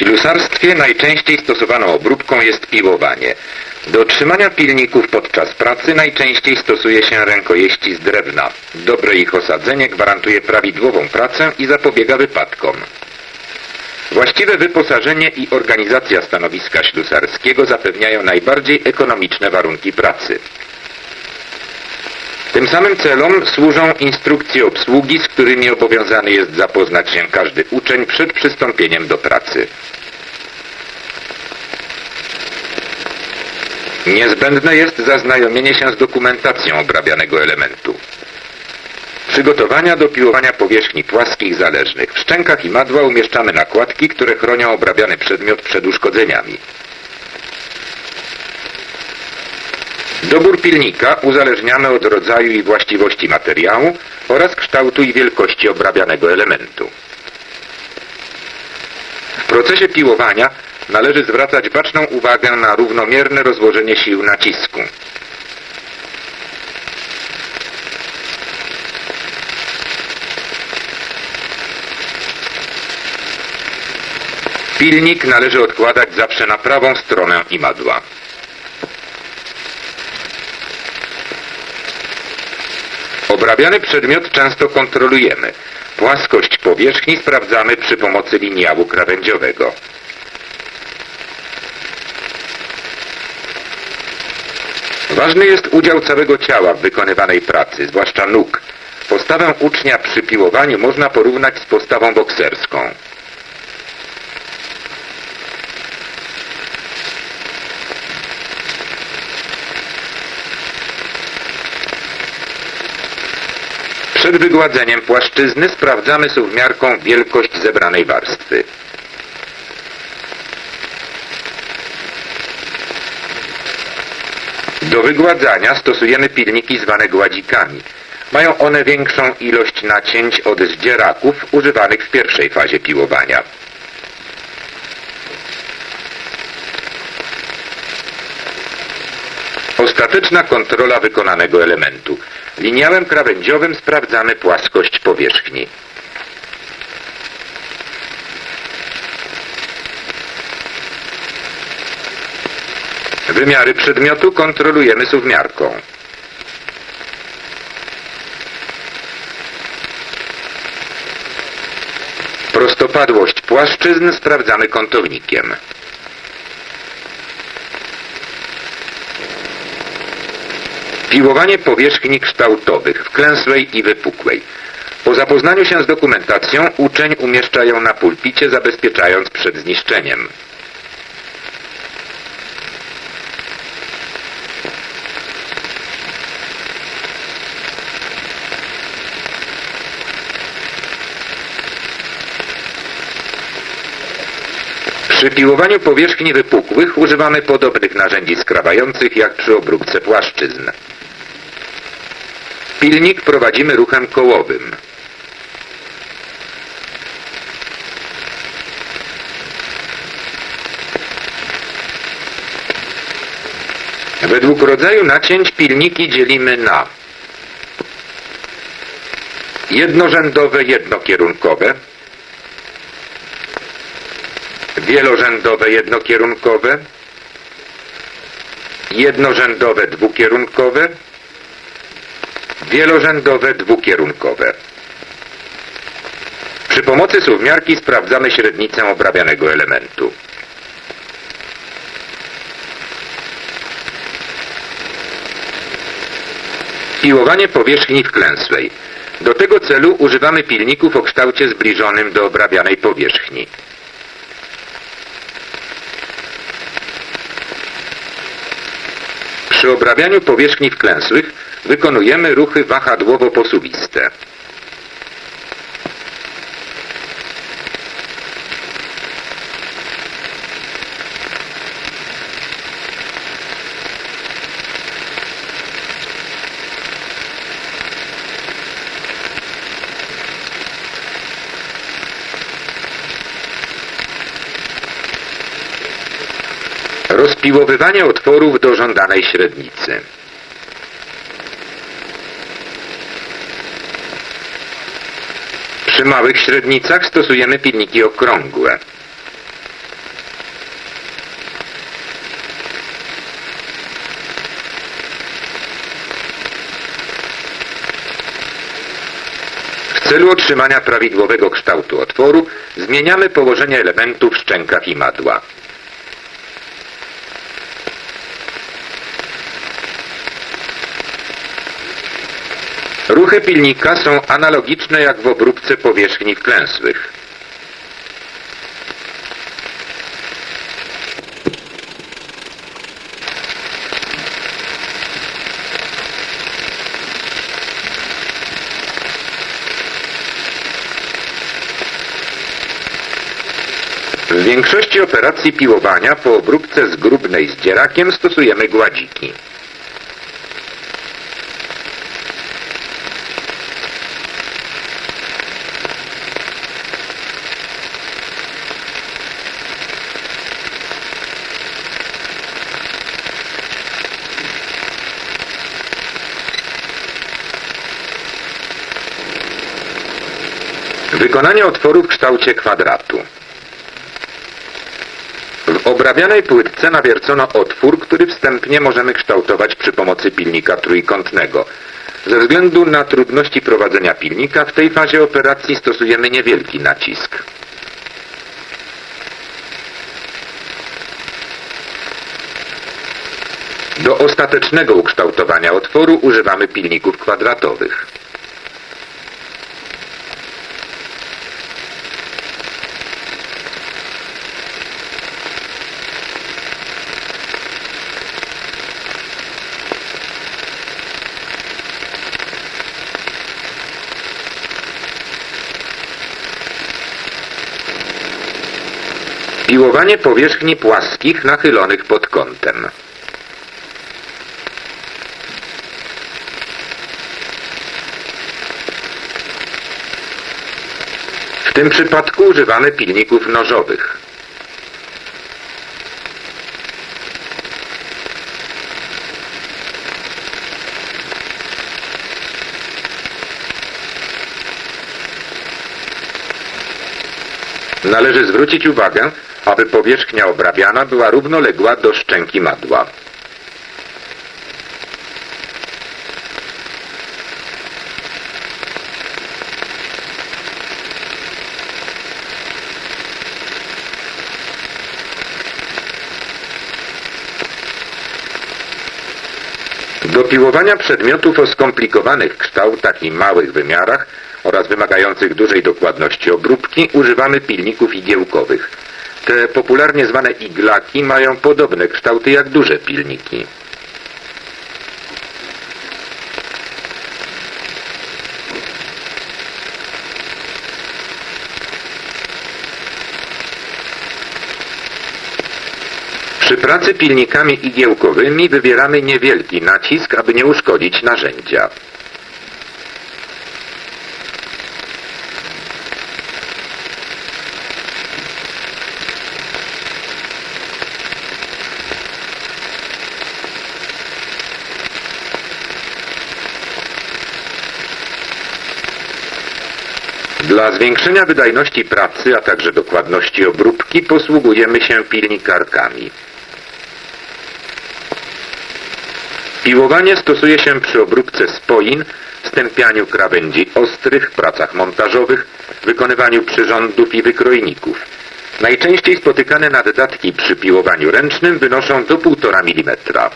ślusarstwie najczęściej stosowaną obróbką jest piłowanie. Do trzymania pilników podczas pracy najczęściej stosuje się rękojeści z drewna. Dobre ich osadzenie gwarantuje prawidłową pracę i zapobiega wypadkom. Właściwe wyposażenie i organizacja stanowiska ślusarskiego zapewniają najbardziej ekonomiczne warunki pracy. Tym samym celom służą instrukcje obsługi, z którymi obowiązany jest zapoznać się każdy uczeń przed przystąpieniem do pracy. Niezbędne jest zaznajomienie się z dokumentacją obrabianego elementu. Przygotowania do piłowania powierzchni płaskich zależnych. W szczękach i madła umieszczamy nakładki, które chronią obrabiany przedmiot przed uszkodzeniami. Dobór pilnika uzależniamy od rodzaju i właściwości materiału oraz kształtu i wielkości obrabianego elementu. W procesie piłowania należy zwracać baczną uwagę na równomierne rozłożenie sił nacisku. Pilnik należy odkładać zawsze na prawą stronę imadła. Obrabiany przedmiot często kontrolujemy. Płaskość powierzchni sprawdzamy przy pomocy liniału krawędziowego. Ważny jest udział całego ciała w wykonywanej pracy, zwłaszcza nóg. Postawę ucznia przy piłowaniu można porównać z postawą bokserską. Przed wygładzeniem płaszczyzny sprawdzamy suwmiarką wielkość zebranej warstwy. Do wygładzania stosujemy pilniki zwane gładzikami. Mają one większą ilość nacięć od zdzieraków używanych w pierwszej fazie piłowania. Ostateczna kontrola wykonanego elementu. Liniałem krawędziowym sprawdzamy płaskość powierzchni. Wymiary przedmiotu kontrolujemy suwmiarką. Prostopadłość płaszczyzn sprawdzamy kątownikiem. Piłowanie powierzchni kształtowych, wklęsłej i wypukłej. Po zapoznaniu się z dokumentacją uczeń umieszcza ją na pulpicie, zabezpieczając przed zniszczeniem. Przy piłowaniu powierzchni wypukłych używamy podobnych narzędzi skrawających jak przy obróbce płaszczyzn. Pilnik prowadzimy ruchem kołowym. Według rodzaju nacięć pilniki dzielimy na jednorzędowe, jednokierunkowe, wielorzędowe, jednokierunkowe, jednorzędowe, dwukierunkowe, wielorzędowe, dwukierunkowe. Przy pomocy suwmiarki sprawdzamy średnicę obrabianego elementu. Piłowanie powierzchni wklęsłej. Do tego celu używamy pilników o kształcie zbliżonym do obrabianej powierzchni. Przy obrabianiu powierzchni wklęsłych wykonujemy ruchy wahadłowo-posuwiste. Rozpiłowywanie otworów do żądanej średnicy. Przy małych średnicach stosujemy pinniki okrągłe. W celu otrzymania prawidłowego kształtu otworu zmieniamy położenie elementów szczękaw i madła. Ruchy pilnika są analogiczne jak w obróbce powierzchni wklęsłych. W większości operacji piłowania po obróbce zgrubnej z dzierakiem stosujemy gładziki. Wykonanie otworu w kształcie kwadratu. W obrabianej płytce nawiercono otwór, który wstępnie możemy kształtować przy pomocy pilnika trójkątnego. Ze względu na trudności prowadzenia pilnika w tej fazie operacji stosujemy niewielki nacisk. Do ostatecznego ukształtowania otworu używamy pilników kwadratowych. Piłowanie powierzchni płaskich nachylonych pod kątem. W tym przypadku używamy pilników nożowych. Należy zwrócić uwagę, aby powierzchnia obrabiana była równoległa do szczęki madła. Do piłowania przedmiotów o skomplikowanych kształtach i małych wymiarach oraz wymagających dużej dokładności obróbki używamy pilników igiełkowych. Te popularnie zwane iglaki mają podobne kształty jak duże pilniki. Przy pracy pilnikami igiełkowymi wywieramy niewielki nacisk, aby nie uszkodzić narzędzia. Dla zwiększenia wydajności pracy, a także dokładności obróbki posługujemy się pilnikarkami. Piłowanie stosuje się przy obróbce spoin, stępianiu krawędzi ostrych, pracach montażowych, wykonywaniu przyrządów i wykrojników. Najczęściej spotykane naddatki przy piłowaniu ręcznym wynoszą do 1,5 mm.